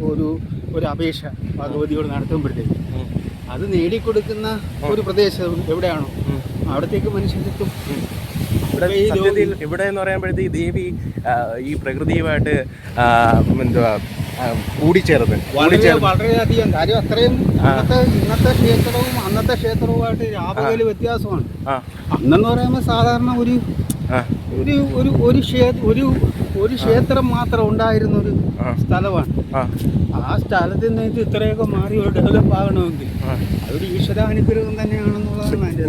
ഒരു ഒരു അപേക്ഷ ഭഗവതിയോട് നടത്തുമ്പോഴത്തേക്ക് അത് നേടിക്കൊടുക്കുന്ന ഒരു പ്രദേശം എവിടെയാണോ? അവിടത്തേക്ക് മനുഷ്യരെത്തും ഇവിടെ സത്യത്തിൽ ഇവിടെ എന്ന് പറയുമ്പോഴത്തേക്ക് ദേവി ഈ പ്രകൃതിയുമായിട്ട് എന്തുവാ കൂടിച്ചേർന്ന് വളരെയധികം. കാര്യം അത്രയും ഇന്നത്തെ ക്ഷേത്രവും അന്നത്തെ ക്ഷേത്രവുമായിട്ട് രാപകൽ വ്യത്യാസമാണ്. അന്നെന്ന് പറയുമ്പോൾ സാധാരണ ഒരു ഒരു ഒരു ഒരു ഒരു ഒരു ക്ഷേത്രം മാത്രം ഉണ്ടായിരുന്ന ഒരു സ്ഥലമാണ്. ആ. ആ സ്ഥലത്ത് നിന്ന് ഇത് ഇത്രയൊക്കെ മാറി ഡെവലപ്പ് ആകണമെങ്കിൽ. അതൊരു ഈശ്വരാനുഗ്രഹം അതിന്റെ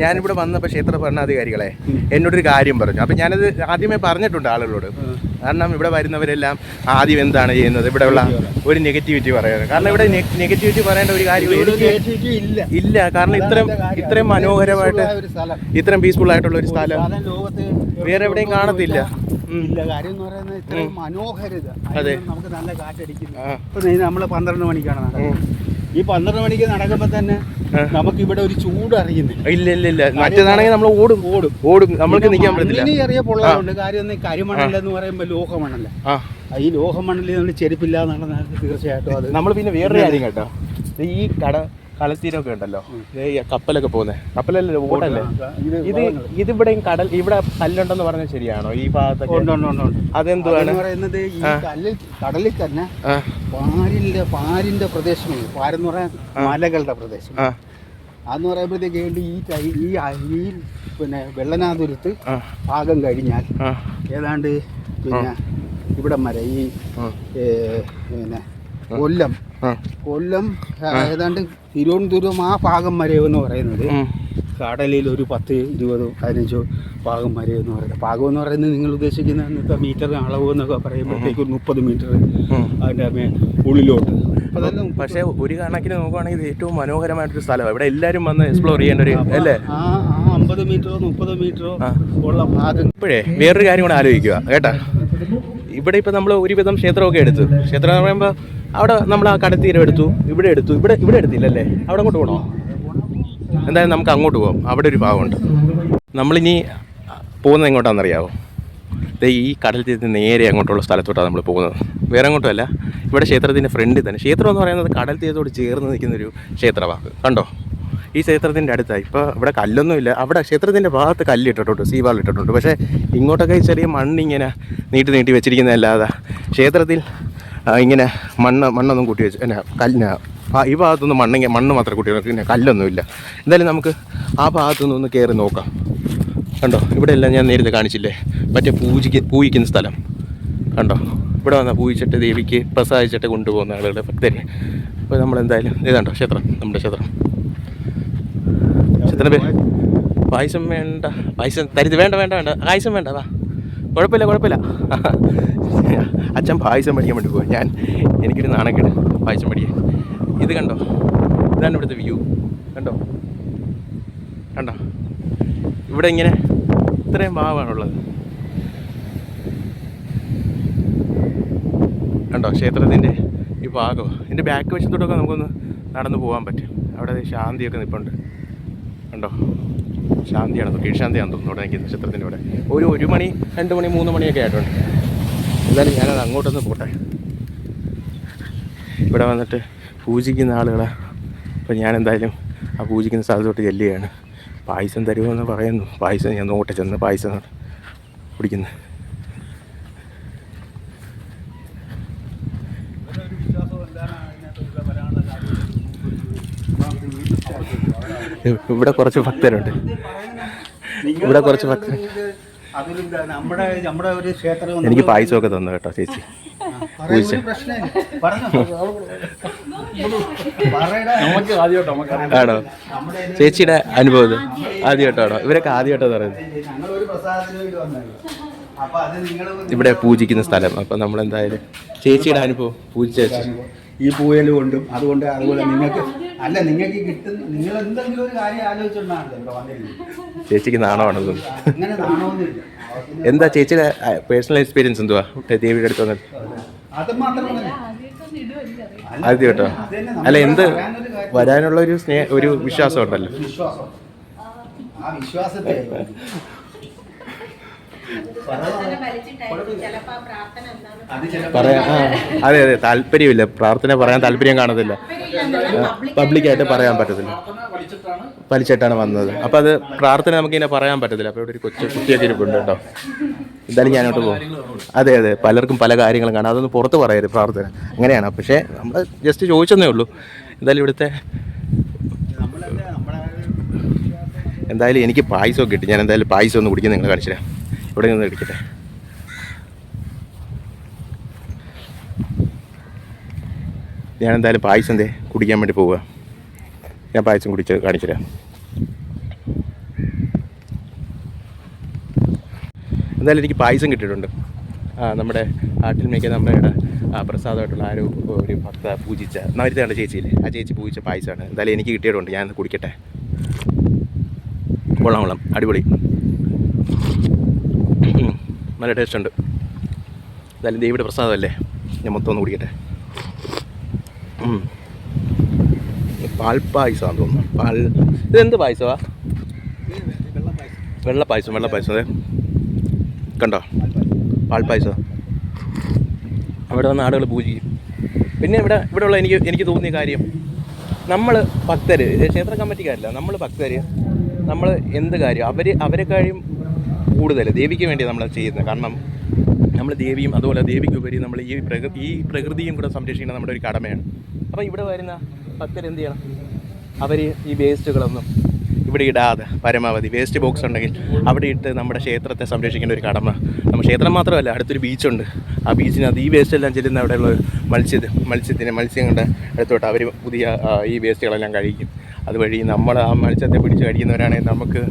ഞാനിവിടെ വന്നപ്പോൾ ക്ഷേത്ര ഭരണാധികാരികളെ. എന്നോടൊരു കാര്യം പറഞ്ഞു. അപ്പം ഞാനത് ആദ്യമേ പറഞ്ഞിട്ടുണ്ട് ആളുകളോട്. കാരണം ഇവിടെ വരുന്നവരെല്ലാം ആദ്യം എന്താണ് ചെയ്യുന്നത്? ഇവിടെയുള്ള ഒരു നെഗറ്റിവിറ്റി പറയുന്നത് കാരണം ഇവിടെ നെഗറ്റിവിറ്റി പറയേണ്ട ഒരു കാര്യം ഇല്ല. കാരണം ഇത്രയും. ഇത്രയും മനോഹരമായിട്ട്. ഇത്രയും പീസ്ഫുൾ ആയിട്ടുള്ള ഒരു സ്ഥലം വേറെ എവിടെയും കാണത്തില്ല. ഇല്ല. കാര്യം എന്ന് പറയുന്നത് ഇത്രയും മനോഹരിത അതെ. നമുക്ക് നല്ല കാറ്റടിക്കുന്നു നമ്മൾ പന്ത്രണ്ട് മണിക്കാണ് ഈ പന്ത്രണ്ട് മണിക്ക് നടക്കുമ്പോ തന്നെ നമുക്ക് ഇവിടെ ഒരു ചൂട് അറിയുന്നില്ല. ഇല്ല ഇല്ല ഇല്ല. മറ്റേതാണെങ്കിൽ നമ്മൾ ഓടും. ഓടും. ഓടും. നമ്മൾക്ക് നിൽക്കാൻ പറ്റില്ല ഇനി ചെറിയ പൊള്ളാറുണ്ട് കാര്യം കരിമണല്ല എന്ന് പറയുമ്പോൾ ലോഹമണല്ല ഈ ലോഹമണലിൽ നമ്മൾ ചെരുപ്പില്ല എന്നുള്ള തീർച്ചയായിട്ടും അത് നമ്മൾ പിന്നെ വേറൊരു കാര്യം കേട്ടോ. ഈ കട കടൽത്തീരമൊക്കെ ഉണ്ടല്ലോ. ഈ കപ്പലൊക്കെ പോകുന്നത് കപ്പലല്ലേ? ഓടല്ലേ ഇത് ഇത് ഇതിവിടെയും കടൽ ഇവിടെ കല്ലുണ്ടെന്ന് പറഞ്ഞാൽ ശരിയാണോ? ഈ ഭാഗത്തൊക്കെ? അതെന്തുവാണ്? പറയുന്നത് ഈ കല്ലിൽ കടലിൽ തന്നെ പാരിന്റെ പാരിന്റെ പ്രദേശമാണ്. പാരെന്ന് പറയാൻ മലകളുടെ പ്രദേശം. അതെന്ന് പറയുമ്പോഴത്തേക്ക് വേണ്ടി ഈ ഈ ഈ പിന്നെ വെള്ളനാതുരത്ത് ഭാഗം കഴിഞ്ഞാൽ ഏതാണ്ട് പിന്നെ ഇവിടം വരെ ഈ പിന്നെ കൊല്ലം. കൊല്ലം ഏതാണ്ട് തിരുവനന്തപുരം ആ ഭാഗം വരെ എന്ന് പറയുന്നത് കടലിൽ ഒരു പത്ത് ഇരുപതോ പതിനഞ്ചോ ഭാഗം വരെ എന്ന് പറയുന്നത്. ഭാഗം എന്ന് പറയുന്നത് നിങ്ങൾ ഉദ്ദേശിക്കുന്ന ഇന്നത്തെ മീറ്റർ അളവ് എന്നൊക്കെ പറയുമ്പോഴത്തേക്ക് ഒരു മുപ്പത് മീറ്റർ. അതിന്റെ ഉള്ളിലോട്ട്. അതെല്ലാം പക്ഷേ ഒരു കണക്കിന് നോക്കുവാണെങ്കിൽ ഇത് ഏറ്റവും മനോഹരമായിട്ടൊരു സ്ഥലമാണ് ഇവിടെ എല്ലാവരും വന്ന് എക്സ്പ്ലോർ ചെയ്യേണ്ട ഒരു അല്ലേ? ആ അമ്പത് മീറ്ററോ മുപ്പത് മീറ്ററോ. ഉള്ള ഭാഗം. ഇപ്പോഴേ വേറൊരു കാര്യം കൂടെ ആലോചിക്കുക കേട്ടാ? ഇവിടെ ഇപ്പം നമ്മൾ ഒരുവിധം ക്ഷേത്രമൊക്കെ എടുത്തു. ക്ഷേത്രം എന്ന് പറയുമ്പോൾ അവിടെ നമ്മൾ ആ കടത്തീരം എടുത്തു. ഇവിടെ എടുത്തു. ഇവിടെ ഇവിടെ എടുത്തില്ലല്ലേ? അവിടെ അങ്ങോട്ട് പോകണോ എന്തായാലും നമുക്ക് അങ്ങോട്ട് പോകാം അവിടെ ഒരു ഭാഗമുണ്ട്. നമ്മളിനി പോകുന്നത് എങ്ങോട്ടാണെന്നറിയാവോ? ദേ ഈ കടൽ തീരത്ത് നേരെ അങ്ങോട്ടുള്ള സ്ഥലത്തോട്ടാണ് നമ്മൾ പോകുന്നത്. വേറെ അങ്ങോട്ടുമല്ല ഇവിടെ ക്ഷേത്രത്തിന്റെ ഫ്രണ്ടിൽ തന്നെ. ക്ഷേത്രം എന്ന് പറയുന്നത് കടൽ തീരത്തോട് ചേർന്ന് നിൽക്കുന്നൊരു ക്ഷേത്രമാണ്. കണ്ടോ? ഈ ക്ഷേത്രത്തിന്റെ അടുത്താണ് ഇപ്പോൾ ഇവിടെ കല്ലൊന്നുമില്ല അവിടെ ക്ഷേത്രത്തിന്റെ ഭാഗത്ത് കല്ലിട്ടിട്ടുണ്ട് സീവാൾ ഇട്ടിട്ടുണ്ട്. പക്ഷേ ഇങ്ങോട്ടൊക്കെ ചെറിയ മണ്ണിങ്ങനെ നീട്ടി നീട്ടി വെച്ചിരിക്കുന്നതല്ലാതെ ക്ഷേത്രത്തിൽ ഇങ്ങനെ മണ്ണ് മണ്ണൊന്നും കൂട്ടി വെച്ച് എന്നാ കല്ലിന് ഈ ഭാഗത്തൊന്നും മണ്ണെങ്കിൽ മണ്ണ് മാത്രമേ കൂട്ടി വെക്കും. പിന്നെ കല്ലൊന്നുമില്ല. എന്തായാലും നമുക്ക് ആ ഭാഗത്തുനിന്ന് ഒന്ന് കയറി നോക്കാം. കണ്ടോ? ഇവിടെ എല്ലാം ഞാൻ നേരത്തെ കാണിച്ചില്ലേ? മറ്റേ പൂജിക്ക് പൂജിക്കുന്ന സ്ഥലം. കണ്ടോ? ഇവിടെ വന്ന പൂജിച്ചിട്ട് ദേവിക്ക് പ്രസാദിച്ചിട്ട് കൊണ്ടുപോകുന്ന ആളുകളുടെ ഭക്തരെ അപ്പോൾ നമ്മൾ എന്തായാലും ഇതാണ്ടോ ക്ഷേത്രം നമ്മുടെ ക്ഷേത്രം. ക്ഷേത്രം പേര്? പായസം വേണ്ട പായസം തരുത്. വേണ്ട വേണ്ട വേണ്ട. പായസം വേണ്ട വാ. കുഴപ്പമില്ല കുഴപ്പമില്ല. അച്ഛൻ പായസം മേടിക്കാൻ വേണ്ടി പോവാ. ഞാൻ എനിക്കൊരു നാണക്കേട്. പായസം മേടിക്കാൻ ഇത് കണ്ടോ? ഇതാണ് ഇവിടുത്തെ വ്യൂ കണ്ടോ? കണ്ടോ? ഇവിടെ ഇങ്ങനെ ഇത്രയും ഭാവമാണുള്ളത് കണ്ടോ? ക്ഷേത്രത്തിന്റെ ഈ ഭാഗം. ഇതിന്റെ ബാക്ക് വശത്തോട്ടൊക്കെ നമുക്കൊന്ന് നടന്നു പോകാൻ പറ്റും. അവിടെ ശാന്തിയൊക്കെ നിൽപ്പുണ്ട് കണ്ടോ? ശാന്തിയാണ്. കീഴ്ശാന്തിയാണ് തോന്നുന്നു. ഇവിടെ എനിക്ക് നക്ഷത്രത്തിന്റെ ഇവിടെ ഒരു ഒരു മണി രണ്ട് മണി മൂന്ന് മണിയൊക്കെ ആയിട്ടുണ്ട്. എന്തായാലും ഞാനത് അങ്ങോട്ടൊന്ന് പോട്ടെ. ഇവിടെ വന്നിട്ട് പൂജിക്കുന്ന ആളുകളെ അപ്പോൾ ഞാൻ എന്തായാലും ആ പൂജിക്കുന്ന സ്ഥലത്തോട്ട് ചെല്ലുകയാണ്. പായസം തരുമെന്ന് പറയുന്നു. പായസം ഞാൻ നോട്ടെ ചെന്ന് പായസം കുടിക്കുന്നു. ഇവിടെ കുറച്ച് ഭക്തരുണ്ട്. ഇവിടെ കുറച്ച് ഭക്തർ എനിക്ക് പായസമൊക്കെ തന്നു കേട്ടോ ചേച്ചി. ആണോ? ചേച്ചിയുടെ അനുഭവം ആദ്യമായിട്ടാണോ ഇവരൊക്കെ ആദ്യമായിട്ടാണ് പറയുന്നത്. ഇവിടെ പൂജിക്കുന്ന സ്ഥലം. അപ്പം നമ്മളെന്തായാലും ചേച്ചിയുടെ അനുഭവം പൂജിച്ച ഈ പൂയൽ കൊണ്ടും അതുകൊണ്ട് അതുപോലെ നിങ്ങൾക്ക് അല്ല നിങ്ങൾക്ക് കിട്ടുന്ന നിങ്ങൾ എന്തെങ്കിലും ഒരു കാര്യം ആലോചിച്ചോണ്ടാണല്ലോ ഇവിടെ വന്നിരുന്നത്. ചേച്ചിക്ക് തോന്നുന്നു. അങ്ങനെ നാണമൊന്നുമില്ല. എന്താ ചേച്ചിയുടെ പേഴ്സണൽ എക്സ്പീരിയൻസ് എന്തുവാ? ദേവിയുടെ അടുത്ത് വന്നിട്ട്. അത് മാത്രമല്ല ആദ്യം കേട്ടോ. അത് തന്നെ അല്ല എന്ത് വരാനുള്ള ഒരു സ്നേഹ ഒരു വിശ്വാസം ഉണ്ടല്ലോ വിശ്വാസം. ആ വിശ്വാസത്തെ ആ അതെ അതെ. താല്പര്യമില്ല. പ്രാർത്ഥന പറയാൻ താല്പര്യം കാണത്തില്ല. പബ്ലിക്കായിട്ട് പറയാൻ പറ്റത്തില്ല. വലിച്ചിട്ടാണ് വന്നത്. അപ്പോൾ അത് പ്രാർത്ഥന നമുക്കിങ്ങനെ പറയാൻ പറ്റത്തില്ല. അപ്പോൾ ഇവിടെ ഒരു കൊച്ചു കുട്ടിയൊക്കെ ഇരിപ്പുണ്ട് കേട്ടോ. എന്തായാലും ഞാനോട്ട് പോകും. അതെ അതെ പലർക്കും പല കാര്യങ്ങളും കാണാം. അതൊന്നും പുറത്ത് പറയരുത് പ്രാർത്ഥന. അങ്ങനെയാണ്. പക്ഷേ നമ്മൾ ജസ്റ്റ് ചോദിച്ചെന്നേ ഉള്ളൂ. എന്തായാലും ഇവിടുത്തെ എന്തായാലും എനിക്ക് പായസമൊക്കെ കിട്ടി. ഞാൻ എന്തായാലും പായസം ഒന്ന് കുടിക്കാൻ നിങ്ങൾ കാണിച്ചു തരാം ഇവിടെ നിന്ന് എടുക്കട്ടെ ഞാൻ എന്തായാലും പായസം എന്തേ കുടിക്കാൻ വേണ്ടി പോവുക. ഞാൻ പായസം കുടിച്ച് കാണിച്ചു എന്തായാലും എനിക്ക് പായസം കിട്ടിയിട്ടുണ്ട്. നമ്മുടെ ആട്ടിൽ മേക്ക നമ്മുടെ പ്രസാദമായിട്ടുള്ള ആരോ ഒരു ഭക്ത പൂജിച്ച നേരത്തെ ചേച്ചിയില്ലേ? ആ ചേച്ചി പൂജിച്ച പായസമാണ്. എന്തായാലും എനിക്ക് കിട്ടിയിട്ടുണ്ട്. ഞാൻ കുടിക്കട്ടെ. കൊള്ളാം കൊള്ളാം. അടിപൊളി. നല്ല ടേസ്റ്റ് ഉണ്ട്. എന്തായാലും ദേവിയുടെ പ്രസാദമല്ലേ? ഞാൻ മൊത്തം ഒന്ന് കുടിക്കട്ടെ. പാൽപ്പായസമാണെന്ന് തോന്നുന്നു. പാൽ ഇതെന്ത് പായസമാ? വെള്ള പായസം വെള്ള പായസം അതെ. കണ്ടോ? പാൽപ്പായസം അവിടെ വന്ന ആളുകൾ പൂജിക്കും. പിന്നെ ഇവിടെ ഇവിടെയുള്ള എനിക്ക് എനിക്ക് തോന്നിയ കാര്യം നമ്മൾ ഭക്തർ ക്ഷേത്ര കമ്മിറ്റിക്കാരല്ല നമ്മൾ ഭക്തർ നമ്മൾ എന്ത് കാര്യം അവർ അവരെക്കാളും കൂടുതൽ ദേവിക്ക് വേണ്ടി നമ്മൾ ചെയ്യുന്നത് കാരണം നമ്മൾ ദേവിയും അതുപോലെ ദേവിക്കുപരി നമ്മൾ ഈ പ്രകൃ ഈ പ്രകൃതിയും കൂടെ സംരക്ഷിക്കുന്ന നമ്മുടെ ഒരു കടമയാണ്. അപ്പോൾ ഇവിടെ വരുന്ന ഭക്തർ എന്ത് ചെയ്യണം? അവർ ഈ വേസ്റ്റുകളൊന്നും ഇവിടെ ഇടാതെ പരമാവധി വേസ്റ്റ് ബോക്സ് ഉണ്ടെങ്കിൽ അവിടെ ഇട്ട് നമ്മുടെ ക്ഷേത്രത്തെ സംരക്ഷിക്കേണ്ട ഒരു കടമ. നമ്മൾ ക്ഷേത്രം മാത്രമല്ല അടുത്തൊരു ബീച്ചുണ്ട്. ആ ബീച്ചിനകത്ത് ഈ വേസ്റ്റ് എല്ലാം ചെല്ലുന്ന അവിടെയുള്ള മത്സ്യത്തിന് മത്സ്യത്തിന് മത്സ്യങ്ങളുടെ അടുത്തോട്ട് അവർ പുതിയ ഈ വേസ്റ്റുകളെല്ലാം കഴിക്കും. അതുവഴി നമ്മൾ ആ മത്സ്യത്തെ പിടിച്ച് കഴിക്കുന്നവരാണെങ്കിൽ നമുക്ക്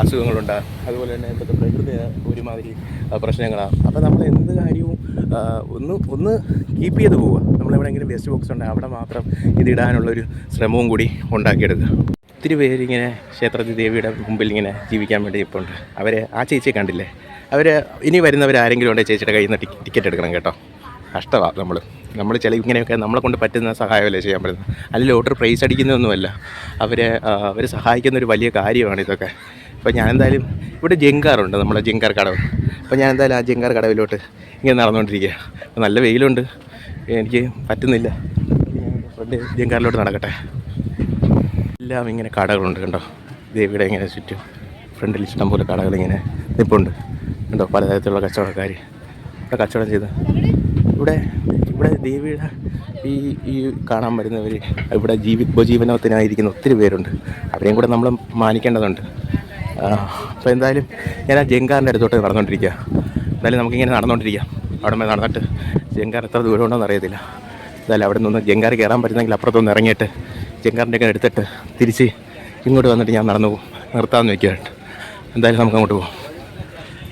അസുഖങ്ങളുണ്ട്. അതുപോലെ തന്നെ ഇപ്പോഴത്തെ പ്രകൃതി ഒരുമാതിരി പ്രശ്നങ്ങളാണ്. അപ്പോൾ നമ്മൾ എന്ത് കാര്യവും ഒന്ന് ഒന്ന് കീപ്പ് ചെയ്ത് പോവുക. നമ്മളെവിടെയെങ്കിലും വേസ്റ്റ് ബോക്സ് ഉണ്ടെങ്കിൽ അവിടെ മാത്രം ഇതിടാനുള്ളൊരു ശ്രമവും കൂടി ഉണ്ടാക്കിയെടുക്കുക. ഒത്തിരി പേരിങ്ങനെ ക്ഷേത്രത്തിൽ ദേവിയുടെ മുമ്പിൽ ഇങ്ങനെ ജീവിക്കാൻ വേണ്ടി ഇപ്പോൾ ഉണ്ട്. അവരെ ആ ചേച്ചിയെ കണ്ടില്ലേ? അവർ ഇനി വരുന്നവർ ആരെങ്കിലും ഉണ്ടെങ്കിൽ ചേച്ചിയുടെ കയ്യിൽ നിന്ന് ടിക്കറ്റ് എടുക്കണം കേട്ടോ. കഷ്ടമാണ് നമ്മൾ നമ്മൾ ചില ഇങ്ങനെയൊക്കെ നമ്മളെ കൊണ്ട് പറ്റുന്ന സഹായമല്ലേ ചെയ്യാൻ പറ്റുന്നത് അല്ലെങ്കിൽ ലോട്ടറി പ്രൈസ് അടിക്കുന്നതൊന്നുമല്ല. അവരെ അവർ സഹായിക്കുന്ന ഒരു വലിയ കാര്യമാണ് ഇതൊക്കെ. അപ്പോൾ ഞാൻ എന്തായാലും ഇവിടെ ജങ്കാറുണ്ട് നമ്മുടെ ജങ്കാർ കടവ്. അപ്പോൾ ഞാൻ എന്തായാലും ആ ജങ്കാർ കടവിലോട്ട് ഇങ്ങനെ നടന്നുകൊണ്ടിരിക്കുക നല്ല വെയിലുണ്ട്. എനിക്ക് പറ്റുന്നില്ല. ഫ്രണ്ട് ജങ്കാറിലോട്ട് നടക്കട്ടെ. എല്ലാം ഇങ്ങനെ കടകളുണ്ട് കണ്ടോ? ദേവിയുടെ ഇങ്ങനെ ചുറ്റും ഫ്രണ്ടിൽ ഇഷ്ടം പോലെ കടകളിങ്ങനെ നിപ്പുണ്ട്. കണ്ടോ? പലതരത്തിലുള്ള കച്ചവടക്കാർ ഇവിടെ കച്ചവടം ചെയ്ത് ഇവിടെ ഇവിടെ ദേവിയുടെ ഈ ഈ കാണാൻ വരുന്നവർ ഇവിടെ ജീവി ഉപജീവനത്തിനായിരിക്കുന്ന ഒത്തിരി പേരുണ്ട്. അവരെയും കൂടെ നമ്മൾ മാനിക്കേണ്ടതുണ്ട്. അപ്പോൾ എന്തായാലും ഞാൻ ആ ജങ്കാറിന്റെ അടുത്തോട്ട് നടന്നുകൊണ്ടിരിക്കുക എന്തായാലും നമുക്കിങ്ങനെ നടന്നുകൊണ്ടിരിക്കാം അവിടെ നടന്നിട്ട് ജങ്കാർ എത്ര ദൂരം ഉണ്ടോയെന്ന് അറിയത്തില്ല. എന്തായാലും അവിടെ നിന്ന് ജങ്കാർ കയറാൻ പറ്റുന്നെങ്കിൽ അപ്പുറത്തൊന്ന് ഇറങ്ങിയിട്ട് ജങ്കാറിന്റെ ഒക്കെ എടുത്തിട്ട് തിരിച്ച് ഇങ്ങോട്ട് വന്നിട്ട് ഞാൻ നടന്നു പോകും. നിർത്താമെന്ന് വയ്ക്കുകയായിട്ട് എന്തായാലും നമുക്ക് അങ്ങോട്ട് പോകാം.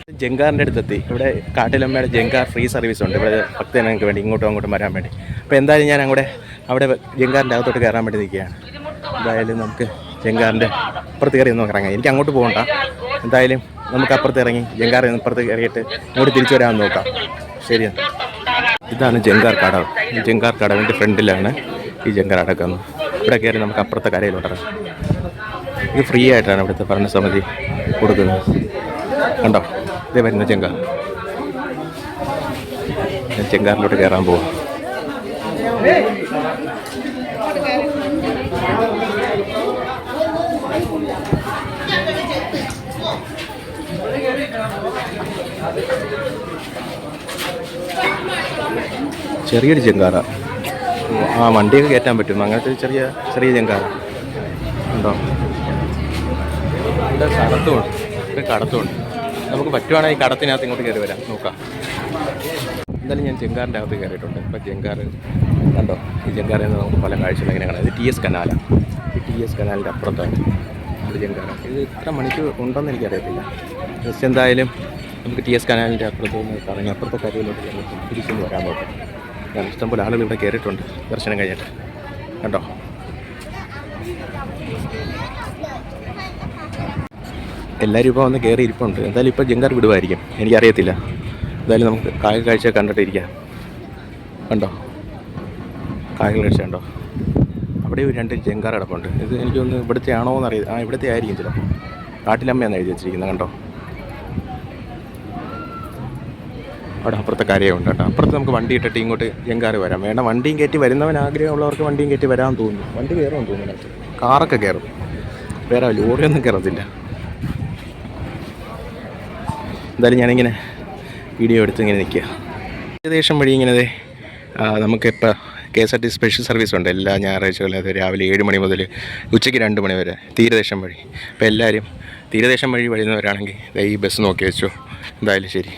ജങ്കാറിന്റെ അടുത്തെത്തി. ഇവിടെ കാട്ടിലമ്മയുടെ ജങ്കാർ ഫ്രീ സർവീസ് ഉണ്ട്. ഇവിടെ ഭക്തജനങ്ങൾക്ക് വേണ്ടി ഇങ്ങോട്ടും അങ്ങോട്ടും വരാൻ വേണ്ടി. അപ്പോൾ എന്തായാലും ഞാൻ അങ്ങോട്ട് അവിടെ ജങ്കാറിന്റെ അകത്തോട്ട് കയറാൻ വേണ്ടി നിൽക്കുകയാണ്. എന്തായാലും നമുക്ക് ജങ്കാറിന്റെ അപ്പുറത്ത് കയറി ഒന്ന് ഇറങ്ങാം. എനിക്ക് അങ്ങോട്ട് പോകണ്ട. എന്തായാലും നമുക്ക് അപ്പുറത്ത് ഇറങ്ങി ജങ്കാറിൽ നിന്ന് ഇപ്പുറത്ത് കയറിയിട്ട് ഇങ്ങോട്ട് തിരിച്ചു വരാൻ നോക്കാം. ശരി. ഇതാണ് ജങ്കാർ കടവ്. ജങ്കാർ കടവിന്റെ ഫ്രണ്ടിലാണ് ഈ ജങ്കാർ അടക്കുന്നത്. ഇവിടെ കയറി നമുക്ക് അപ്പുറത്തെ കരയിലോട്ട് ഇറങ്ങാം. ഇത് ഫ്രീ ആയിട്ടാണ് ഇവിടുത്തെ ഭരണസമിതി കൊടുക്കുന്നത്. കണ്ടോ? ഇതേ വരുന്ന ചെങ്കാർ. ഞാൻ ചെങ്കാറിലോട്ട് കയറാൻ പോവാം. ചെറിയൊരു ചെങ്കാറ. ആ വണ്ടിയൊക്കെ കയറ്റാൻ പറ്റും. അങ്ങനത്തെ ചെറിയ ചെറിയ ചെങ്കാറ. ഉണ്ടോ? ഇവിടെ കടത്തുമുണ്ട് നമുക്ക് പറ്റുവാണെങ്കിൽ കടത്തിനകത്ത് ഇങ്ങോട്ട് കയറി വരാം. നോക്കാം. എന്തായാലും ഞാൻ ചെങ്കാറിന്റെ അകത്ത് കയറിയിട്ടുണ്ട്. ഇപ്പം ചെങ്കാർ കണ്ടോ? ഈ ചെങ്കാറിൽ നിന്ന് നമുക്ക് പല കാഴ്ചകൾ എങ്ങനെ കാണാം. ഇത് ടി എസ് കനാലാണ് ഈ ടി എസ് കനാലിന്റെ അപ്പുറത്താണ് ഇത് ചെങ്കാറ ഇത് ഇത്ര മണിക്ക് ഉണ്ടെന്ന് എനിക്കറിയത്തില്ല. ജസ്റ്റ് എന്തായാലും നമുക്ക് ടി എസ് കനാലിന്റെ അപ്പുറത്ത് നിന്ന് കറങ്ങി അപ്പുറത്തെ കരയിലോട്ട് തിരിച്ചൊന്ന് വരാൻ നോക്കാം. ഞാൻ ഇഷ്ടംപോലെ ആളുകൾ ഇവിടെ കയറിയിട്ടുണ്ട്. ദർശനം കഴിഞ്ഞിട്ട്. കണ്ടോ? എല്ലാവരും ഇപ്പോൾ വന്ന് കയറി ഇരിപ്പുണ്ട് എന്തായാലും ഇപ്പോൾ ജങ്കാർ വിടുമായിരിക്കും എനിക്കറിയത്തില്ല. എന്തായാലും നമുക്ക് കായൽ കാഴ്ച കണ്ടിട്ടിരിക്കാം കണ്ടോ? കായൽ കാഴ്ച കണ്ടോ? അവിടെ ഒരു രണ്ട് ജങ്കാർ കിടപ്പുണ്ട്. ഇത് എനിക്കൊന്ന് ഇവിടുത്തെ ആണോ എന്ന് അറിയാം ആ ഇവിടുത്തെ ആയിരിക്കും ചിലപ്പോൾ. കാട്ടിലമ്മയാണ് എഴുതി വെച്ചിരിക്കുന്നത്. കണ്ടോ? അവിടെ അപ്പുറത്തെ കാര്യമുണ്ട് കേട്ടോ. അപ്പുറത്ത് നമുക്ക് വണ്ടി ഇട്ടിട്ട് ഇങ്ങോട്ട് ജങ്കാർ വരാം. വേണം വണ്ടിയും കയറ്റി വരുന്നവൻ ആഗ്രഹമുള്ളവർക്ക് വണ്ടിയും കയറ്റി വരാൻ തോന്നുന്നു. വണ്ടി കയറുമെന്ന് തോന്നുന്നു. കാറൊക്കെ കയറും. വേറെ ലോറിയൊന്നും കയറത്തില്ല. എന്തായാലും ഞാനിങ്ങനെ വീഡിയോ എടുത്ത് ഇങ്ങനെ നിൽക്കുക. ഏകദേശം വഴി ഇങ്ങനെ നമുക്കിപ്പോൾ K S R T special service ഉണ്ട്. എല്ലാ ഞായറാഴ്ചകളും അത് രാവിലെ ഏഴ് മണി മുതൽ ഉച്ചയ്ക്ക് രണ്ട് മണി വരെ. തീരദേശം വഴി. അപ്പോൾ എല്ലാവരും തീരദേശം വഴി വരുന്നവരാണെങ്കിൽ ഈ ബസ് നോക്കി വെച്ചു. എന്തായാലും ശരി.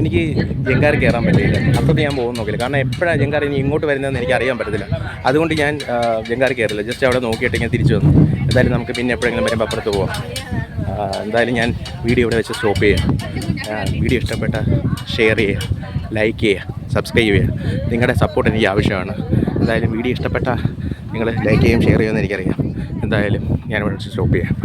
എനിക്ക് ജങ്കാർ കയറാൻ പറ്റില്ല അപ്പോൾ ഞാൻ പോകുന്ന നോക്കില്ല കാരണം എപ്പോഴാണ് ജങ്കാർ ഇനി ഇങ്ങോട്ട് വരുന്നതെന്ന് എനിക്ക് അറിയാൻ പറ്റത്തില്ല. അതുകൊണ്ട് ഞാൻ ജങ്കാർ കയറില്ല. ജസ്റ്റ് അവിടെ നോക്കിയിട്ട് ഞാൻ തിരിച്ചു വന്നു. എന്തായാലും നമുക്ക് പിന്നെ എപ്പോഴെങ്കിലും വരുമ്പോൾ അപ്പുറത്ത് ആ, എന്തായാലും ഞാൻ വീഡിയോ ഇവിടെ വെച്ച് സ്റ്റോപ്പ് ചെയ്യുക വീഡിയോ ഇഷ്ടപ്പെട്ട ഷെയർ ചെയ്യുക ലൈക്ക് ചെയ്യുക സബ്സ്ക്രൈബ് ചെയ്യുക. നിങ്ങളുടെ സപ്പോർട്ട് എനിക്ക് ആവശ്യമാണ്. എന്തായാലും വീഡിയോ ഇഷ്ടപ്പെട്ട നിങ്ങൾ ലൈക്ക് ചെയ്യും ഷെയർ ചെയ്യുമെന്ന് എനിക്കറിയാം. എന്തായാലും ഞാൻ ഇവിടെ വെച്ച് സ്റ്റോപ്പ് ചെയ്യാം.